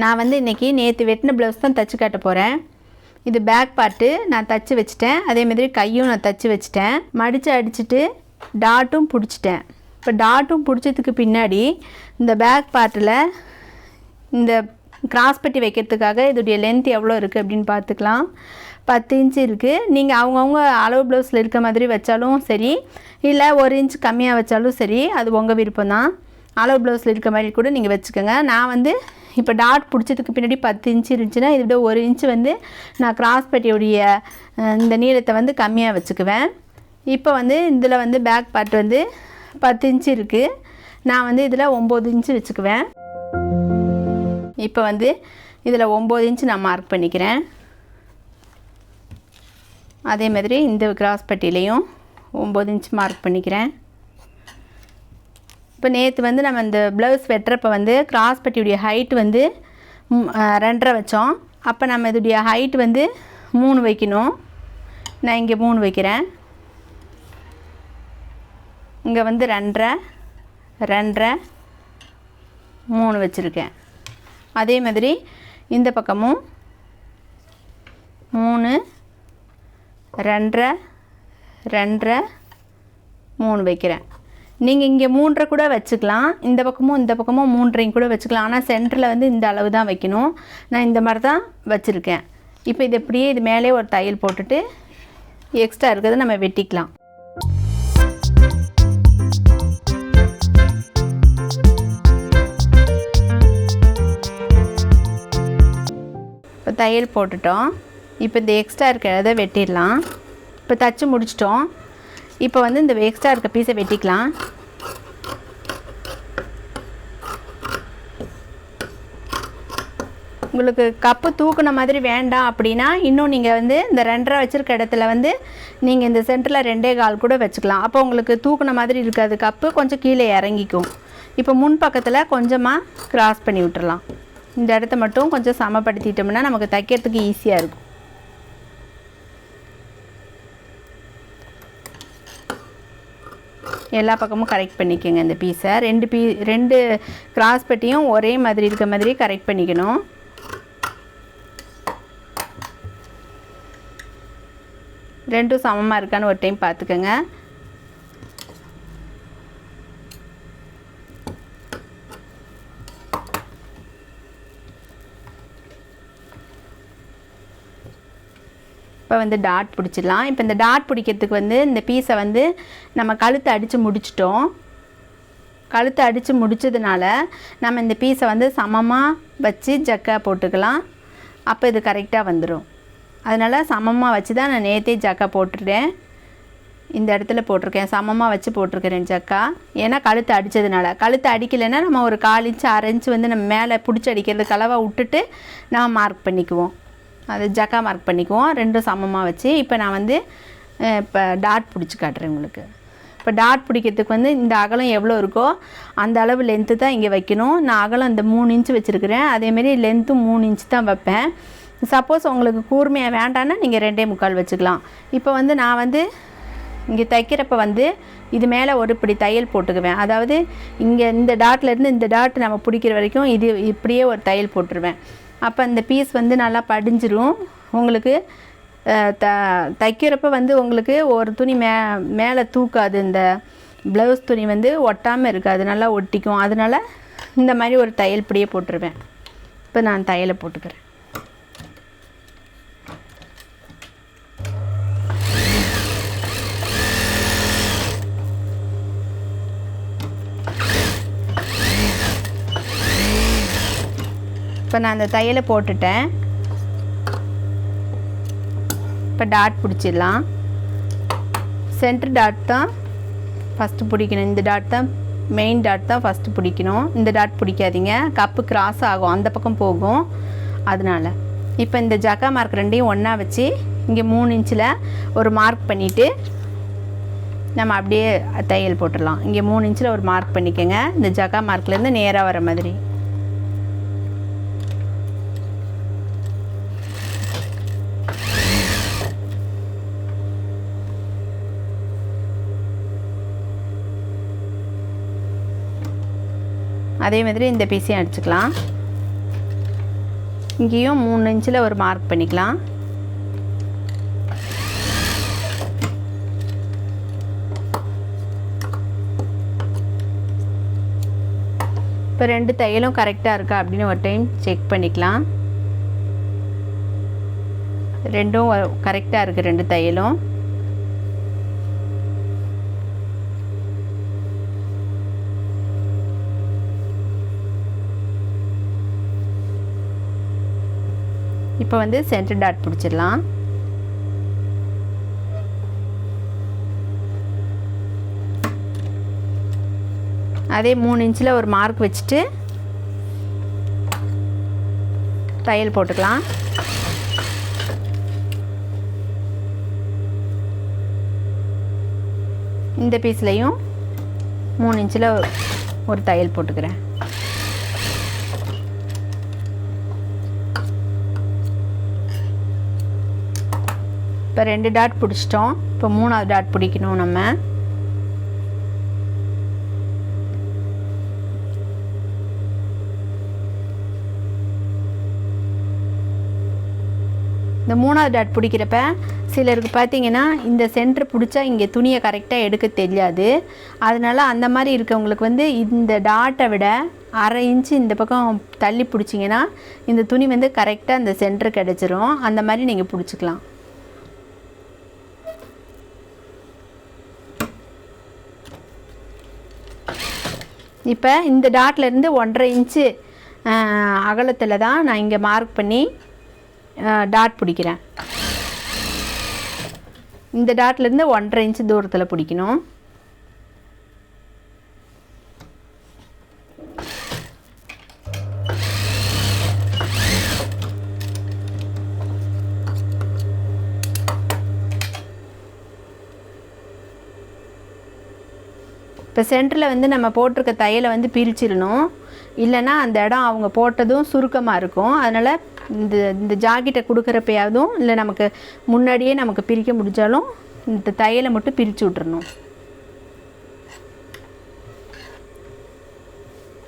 நான் வந்து இன்றைக்கி நேற்று வெட்டின ப்ளவுஸ் தான் தச்சு காட்ட போகிறேன் இது பேக் பார்ட்டு நான் தச்சு வச்சுட்டேன். அதே மாதிரி கையும் நான் தச்சு வச்சுட்டேன். மடித்து அடிச்சுட்டு டாட்டும் பிடிச்சிட்டேன். இப்போ டாட்டும் பிடிச்சதுக்கு பின்னாடி இந்த பேக் பார்ட்டில் இந்த கிராஸ் பட்டி வைக்கிறதுக்காக இதோடைய லென்த் எவ்வளோ இருக்குது அப்படின்னு பார்த்துக்கலாம். பத்து இன்ச்சு இருக்குது நீங்கள் அவங்கவுங்க அளவு ப்ளவுஸில் இருக்க மாதிரி வச்சாலும் சரி இல்லை ஒரு இன்ச் கம்மியாக வச்சாலும் சரி அது உங்கள் விருப்பம் தான் அளவு ப்ளவுஸில் இருக்க மாதிரி கூட நீங்கள் வச்சுக்கோங்க. நான் வந்து இப்போ டாட் பிடிச்சதுக்கு பின்னாடி பத்து இன்ச்சு இருந்துச்சுன்னா இதை விட ஒரு இன்ச்சு வந்து நான் கிராஸ் பட்டியுடைய இந்த நீளத்தை வந்து கம்மியாக வச்சுக்குவேன். இப்போ வந்து இதில் வந்து பேக் பார்ட் வந்து பத்து இன்ச்சு இருக்குது நான் வந்து இதில் ஒம்பது இன்ச்சு வச்சுக்குவேன். இப்போ வந்து இதில் ஒம்பது இன்ச்சு நான் மார்க் பண்ணிக்கிறேன். அதே மாதிரி இந்த கிராஸ் பட்டியிலையும் ஒம்பது இன்ச் மார்க் பண்ணிக்கிறேன். இப்போ நேற்று வந்து நம்ம இந்த ப்ளவுஸ் வெட்டுறப்ப வந்து கிராஸ் பட்டியுடைய ஹைட் வந்து ரெண்டரை வச்சோம். அப்போ நம்ம இதோடைய ஹைட் வந்து மூணு வைக்கணும். நான் இங்கே மூணு வைக்கிறேன். இங்கே வந்து ரெண்டரை ரெண்டரை மூணு வச்சுருக்கேன். அதே மாதிரி இந்த பக்கமும் மூணு ரெண்டரை ரெண்டரை மூணு வைக்கிறேன். நீங்கள் இங்கே மூன்றரை கூட வச்சுக்கலாம். இந்த பக்கமும் இந்த பக்கமும் மூன்றையும் கூட வச்சுக்கலாம். ஆனால் சென்டரில் வந்து இந்த அளவு தான் வைக்கணும். நான் இந்த மாதிரி தான் வச்சுருக்கேன். இப்போ இது இப்படியே இது மேலே ஒரு தையல் போட்டுட்டு எக்ஸ்ட்ரா இருக்கிறத நம்ம வெட்டிக்கலாம். இப்போ தையல் போட்டுட்டோம். இப்போ இந்த எக்ஸ்ட்ரா இருக்கிறத வெட்டிடலாம். இப்போ தச்சு முடிச்சிட்டோம். இப்போ வந்து இந்த எக்ஸ்ட்ரா இருக்க பீஸை வெட்டிக்கலாம். உங்களுக்கு கப்பு தூக்குன மாதிரி வேண்டாம் அப்படின்னா இன்னும் நீங்கள் வந்து இந்த ரெண்டரை வச்சுருக்க இடத்துல வந்து நீங்கள் இந்த சென்டரில் ரெண்டே கால் கூட வச்சுக்கலாம். அப்போ உங்களுக்கு தூக்குன மாதிரி இருக்காது. கப்பு கொஞ்சம் கீழே இறங்கிக்கும். இப்போ முன் பக்கத்தில் கொஞ்சமாக கிராஸ் பண்ணி விட்டுறலாம். இந்த இடத்த மட்டும் கொஞ்சம் சமப்படுத்திட்டோம்னா நமக்கு தைக்கிறதுக்கு ஈஸியாக இருக்கும். எல்லா பக்கமும் கரெக்ட் பண்ணிக்கோங்க இந்த பீஸை ரெண்டு பீ ரெண்டு கிராஸ் பட்டியும் ஒரே மாதிரி இருக்க மாதிரி கரெக்ட் பண்ணிக்கணும். ரெண்டும் சமமாக இருக்கான்னு ஒரு டைம் பார்த்துக்கோங்க. இப்போ வந்து டாட் பிடிச்சிடலாம். இப்போ இந்த டாட் பிடிக்கிறதுக்கு வந்து இந்த பீஸை வந்து நம்ம கழுத்தை அடித்து முடிச்சிட்டோம். கழுத்தை அடித்து முடிச்சதுனால நம்ம இந்த பீஸை வந்து சமமாக வச்சு ஜக்கா போட்டுக்கலாம். அப்போ இது கரெக்டாக வந்துடும் அதனால் சமமாக வச்சு தான் நான் நேற்றே ஜக்கா போட்டுட்டேன். இந்த இடத்துல போட்டிருக்கேன். சமமாக வச்சு போட்டிருக்கிறேன் ஜக்கா. ஏன்னா கழுத்து அடித்ததுனால கழுத்து அடிக்கலைன்னா நம்ம ஒரு கால் இன்ச்சு அரை இன்ச்சு வந்து நம்ம மேலே பிடிச்சி அடிக்கிறது கலவை விட்டுட்டு நம்ம மார்க் பண்ணிக்குவோம். அது ஜக்கா மார்க் பண்ணிக்குவோம். ரெண்டும் சமமாக வச்சு இப்போ நான் வந்து இப்போ டாட் பிடிச்சி காட்டுறேன் உங்களுக்கு. இப்போ டாட் பிடிக்கிறதுக்கு வந்து இந்த அகலம் எவ்வளோ இருக்கோ அந்த அளவு லென்த்து தான் இங்கே வைக்கணும். நான் அகலம் இந்த மூணு இன்ச்சு வச்சுருக்கிறேன். அதேமாரி லென்த்தும் மூணு இன்ச்சு தான் வைப்பேன். சப்போஸ் உங்களுக்கு கூர்மையாக வேண்டான்னா நீங்கள் ரெண்டே முக்கால் வச்சுக்கலாம். இப்போ வந்து நான் வந்து இங்கே தைக்கிறப்ப வந்து இது மேலே ஒரு இப்படி தையல் போட்டுக்குவேன். அதாவது இங்கே இந்த டாட்லேருந்து இந்த டாட் நம்ம பிடிக்கிற வரைக்கும் இது இப்படியே ஒரு தையல் போட்டுருவேன். அப்போ இந்த பீஸ் வந்து நல்லா படிஞ்சிரும். உங்களுக்கு த தைக்கிறப்ப வந்து உங்களுக்கு ஒரு துணி மே மேலே தூக்காது. இந்த ப்ளவுஸ் துணி வந்து ஒட்டாமல் இருக்காது. நல்லா ஒட்டிக்கும். அதனால இந்த மாதிரி ஒரு தையல் இப்படியே போட்டுருவேன். இப்போ நான் தையலை போட்டுக்கிறேன். இப்போ நான் அந்த தையலை போட்டுட்டேன். இப்போ டாட் பிடிச்சிடலாம். சென்டர் டாட் தான் ஃபஸ்ட்டு பிடிக்கணும். இந்த டாட் தான் மெயின் டாட் தான் ஃபஸ்ட்டு பிடிக்கணும். இந்த டாட் பிடிக்காதீங்க. கப்பு கிராஸ் ஆகும். அந்த பக்கம் போகும். அதனால இப்போ இந்த ஜக்கா மார்க் ரெண்டையும் ஒன்றா வச்சு இங்கே மூணு இன்ச்சில் ஒரு மார்க் பண்ணிவிட்டு நம்ம அப்படியே தையல் போட்டுடலாம். இங்கே மூணு இன்ச்சில் ஒரு மார்க் பண்ணிக்கோங்க. இந்த ஜக்கா மார்க்லேருந்து நேராக வர மாதிரி. அதே மாதிரி இந்த பீஸையும் அடிச்சுக்கலாம் இங்கேயும் மூணு இன்ச்சில் ஒரு மார்க் பண்ணிக்கலாம். இப்போ ரெண்டு தையலும் கரெக்டாக இருக்கா அப்படின்னு ஒரு டைம் செக் பண்ணிக்கலாம். ரெண்டும் கரெக்டாக இருக்குது ரெண்டு தையலும். இப்போ வந்து சென்டர் டாட் பிடிச்சிடலாம். அதே மூணு இன்ச்சில் ஒரு மார்க் வச்சுட்டு தையல் போட்டுக்கலாம். இந்த பீஸ்லேயும் மூணு இன்ச்சில் ஒரு தையல் போட்டுக்கிறேன். இப்போ ரெண்டு டாட் பிடிச்சிட்டோம். இப்போ மூணாவது டாட் பிடிக்கணும் நம்ம. இந்த மூணாவது டாட் பிடிக்கிறப்ப சிலருக்கு பார்த்தீங்கன்னா இந்த சென்டர் பிடிச்சா இங்கே துணியை கரெக்டாக எடுக்க தெரியாது. அதனால் அந்த மாதிரி இருக்கவங்களுக்கு வந்து இந்த டாட்டை விட அரை இன்ச்சு இந்த பக்கம் தள்ளி பிடிச்சிங்கன்னா இந்த துணி வந்து கரெக்டாக இந்த சென்டர் கிடச்சிரும். அந்த மாதிரி நீங்கள் பிடிச்சிக்கலாம். இப்போ இந்த டாட்லேருந்து ஒன்றரை இன்ச்சு அகலத்தில் தான் நான் இங்கே மார்க் பண்ணி டாட் பிடிக்கிறேன். இந்த டாட்லேருந்து ஒன்றரை இன்ச்சு தூரத்தில் பிடிக்கணும். இப்போ சென்டரில் வந்து நம்ம போட்டிருக்க தையலை வந்து பிரிச்சிடணும். இல்லைன்னா அந்த இடம் அவங்க போட்டதும் சுருக்கமாக இருக்கும். அதனால் இந்த இந்த ஜாக்கெட்டை கொடுக்குறப்பையாவதும் இல்லை நமக்கு முன்னாடியே நமக்கு பிரிக்க முடிஞ்சாலும் இந்த தையலை மட்டும் பிரித்து விட்டுறணும்.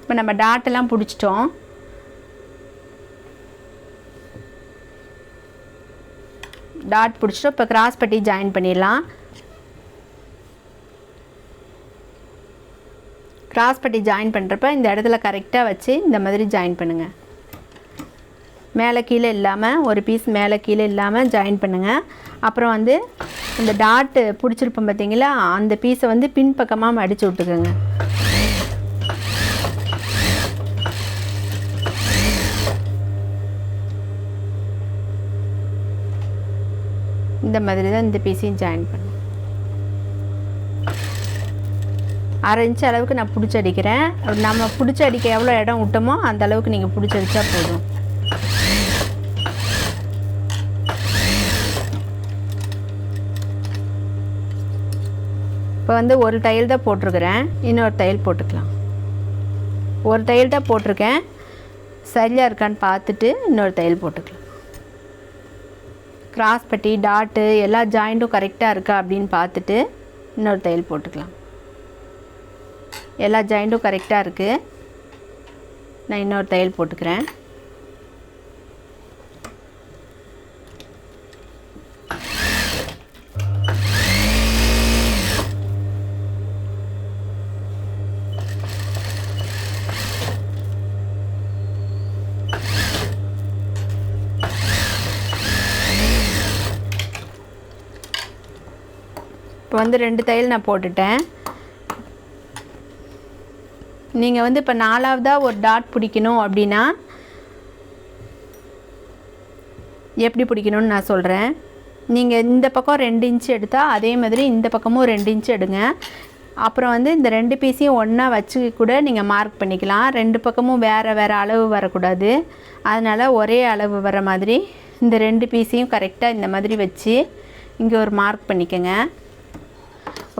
இப்போ நம்ம டாட்டெல்லாம் பிடிச்சிட்டோம். டாட் பிடிச்சிட்டோம். இப்போ கிராஸ் பட்டி ஜாயின் பண்ணிடலாம். கிராஸ் பட்டி ஜாயின் பண்ணுறப்ப இந்த இடத்துல கரெக்டாக வச்சு இந்த மாதிரி ஜாயின் பண்ணுங்கள் மேலே கீழே இல்லாமல் ஒரு பீஸ் மேலே கீழே இல்லாமல் ஜாயின் பண்ணுங்கள் அப்புறம் வந்து இந்த டாட்டு பிடிச்சிருப்போம் பார்த்தீங்களா அந்த பீஸை வந்து பின்பக்கமாக மடித்து விட்டுக்கோங்க. இந்த மாதிரி தான் இந்த பீஸையும் ஜாயின் பண்ணுங்கள் அரை இன்ச்சு அளவுக்கு நான் பிடிச்சி அடிக்கிறேன் நம்ம பிடிச்சி அடிக்க எவ்வளோ இடம் விட்டோமோ அந்த அளவுக்கு நீங்கள் பிடிச்சி அடித்தா போதும். இப்போ வந்து ஒரு தையல் தான் போட்டிருக்கிறேன். இன்னொரு தையல் போட்டுக்கலாம். ஒரு தையல் தான் போட்டிருக்கேன். சரியாக இருக்கான்னு பார்த்துட்டு இன்னொரு தையல் போட்டுக்கலாம். கிராஸ் பட்டி டாட்டு எல்லா ஜாயிண்ட்டும் கரெக்டாக இருக்கா அப்படின்னு பார்த்துட்டு இன்னொரு தையல் போட்டுக்கலாம். எல்லா ஜாயிண்ட்டும் கரெக்டாக இருக்குது நான் இன்னொரு தையல் போட்டுக்கிறேன். இப்போ வந்து ரெண்டு தையல் நான் போட்டுட்டேன். நீங்கள் வந்து இப்போ நாலாவதாக ஒரு டாட் பிடிக்கணும் அப்படின்னா எப்படி பிடிக்கணும்னு நான் சொல்கிறேன் நீங்கள் இந்த பக்கம் ரெண்டு இன்ச்சு எடுத்தால் அதே மாதிரி இந்த பக்கமும் ரெண்டு இன்ச்சு எடுங்க. அப்புறம் வந்து இந்த ரெண்டு பீஸையும் ஒன்றா வச்சு கூட நீங்கள் மார்க் பண்ணிக்கலாம். ரெண்டு பக்கமும் வேறு வேறு அளவு வரக்கூடாது. அதனால் ஒரே அளவு வர மாதிரி இந்த ரெண்டு பீஸையும் கரெக்டாக இந்த மாதிரி வச்சு இங்கே ஒரு மார்க் பண்ணிக்கோங்க.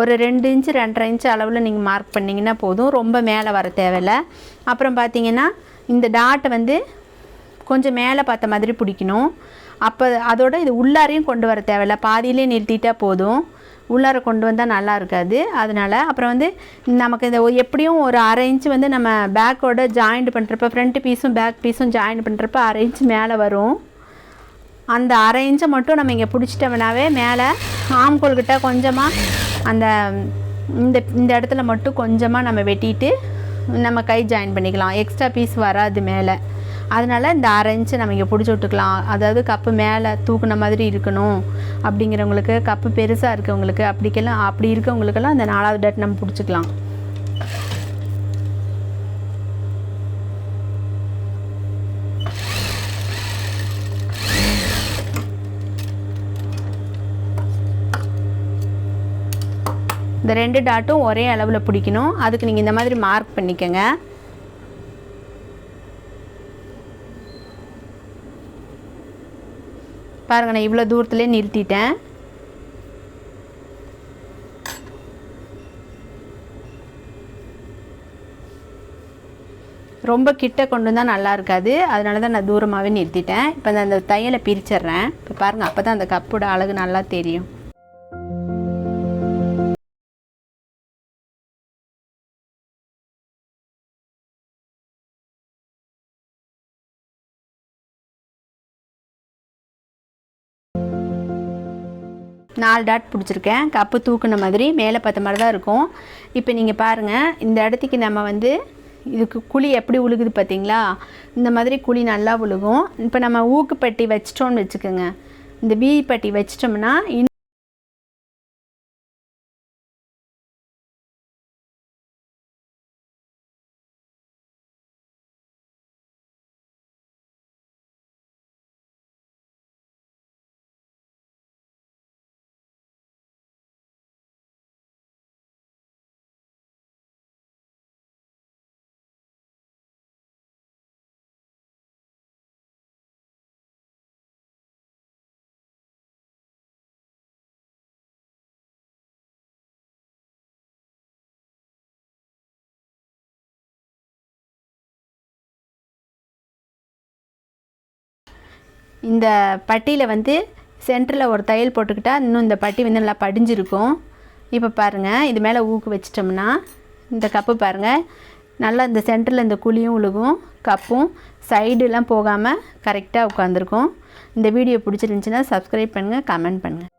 ஒரு ரெண்டு இன்ச்சு ரெண்டரை இன்ச்சு அளவில் நீங்கள் மார்க் பண்ணிங்கன்னா போதும். ரொம்ப மேலே வர தேவையில்ல. அப்புறம் பார்த்தீங்கன்னா இந்த டாட்டை வந்து கொஞ்சம் மேலே பார்த்த மாதிரி பிடிக்கணும். அப்போ அதோட இது உள்ளாரையும் கொண்டு வர தேவையில்ல. பாதியிலே நிறுத்திட்டா போதும். உள்ளார கொண்டு வந்தால் நல்லா இருக்காது. அதனால் அப்புறம் வந்து நமக்கு இந்த எப்படியும் ஒரு அரை இன்ச் வந்து நம்ம பேக்கோட ஜாயிண்ட் பண்ணுறப்ப ஃப்ரண்ட் பீஸும் பேக் பீஸும் ஜாயின் பண்ணுறப்ப அரை இன்ச் மேலே வரும். அந்த அரை இன்ச்சை மட்டும் நம்ம இங்கே பிடிச்சிட்டோம்னாவே மேலே ஆம்கோல்கிட்ட கொஞ்சமாக அந்த இந்த இந்த இடத்துல மட்டும் கொஞ்சமாக நம்ம வெட்டிட்டு நம்ம கை ஜாயின் பண்ணிக்கலாம். எக்ஸ்ட்ரா பீஸ் வராது மேலே. அதனால் இந்த அரை இன்ச்சு நம்ம இங்கே பிடிச்சி விட்டுக்கலாம். அதாவது கப்பு மேலே தூக்குன மாதிரி இருக்கணும் அப்படிங்கிறவங்களுக்கு கப்பு பெருசாக இருக்கவங்களுக்கு அப்படிக்கெல்லாம் அப்படி இருக்கவங்களுக்கெல்லாம் அந்த நாலாவது டேட் நம்ம பிடிச்சிக்கலாம். இந்த ரெண்டு டாட்டும் ஒரே அளவில் பிடிக்கணும். அதுக்கு நீங்கள் இந்த மாதிரி மார்க் பண்ணிக்கோங்க. பாருங்க நான் இவ்வளோ தூரத்துலேயே நிறுத்திட்டேன். ரொம்ப கிட்ட கொண்டு வந்தால் நல்லா இருக்காது. அதனால தான் நான் தூரமாகவே நிறுத்திட்டேன். இப்போ நான் அந்த தையலை பிரிச்சிடுறேன். இப்போ பாருங்கள் அப்போ தான் அந்த கப்போட அழகு நல்லா தெரியும். நாலு டாட் பிடிச்சிருக்கேன். கப்பு தூக்குன மாதிரி மேலே பார்த்த மாதிரி தான் இருக்கும். இப்போ நீங்கள் பாருங்கள் இந்த இடத்துக்கு நம்ம வந்து இதுக்கு குழி எப்படி உழுகுது பார்த்தீங்களா? இந்த மாதிரி குழி நல்லா உழுகும். இப்போ நம்ம ஊக்குப்பட்டி வச்சிட்டோம்னு வச்சுக்கோங்க. இந்த பீ பட்டி வச்சிட்டோம்னா இந்த பட்டியில் வந்து சென்டரில் ஒரு தையல் போட்டுக்கிட்டா இன்னும் இந்த பட்டி வந்து நல்லா படிஞ்சிருக்கும். இப்போ பாருங்கள் இது மேலே ஊக்கு வச்சிட்டோம்னா இந்த கப்பு பாருங்கள் நல்லா இந்த சென்டரில் இந்த குழியும் உழுகும் கப்பும் சைடுலாம் போகாமல் கரெக்டாக உட்காந்துருக்கும் இந்த வீடியோ பிடிச்சிருந்துச்சின்னா சப்ஸ்கிரைப் பண்ணுங்கள் கமெண்ட் பண்ணுங்கள்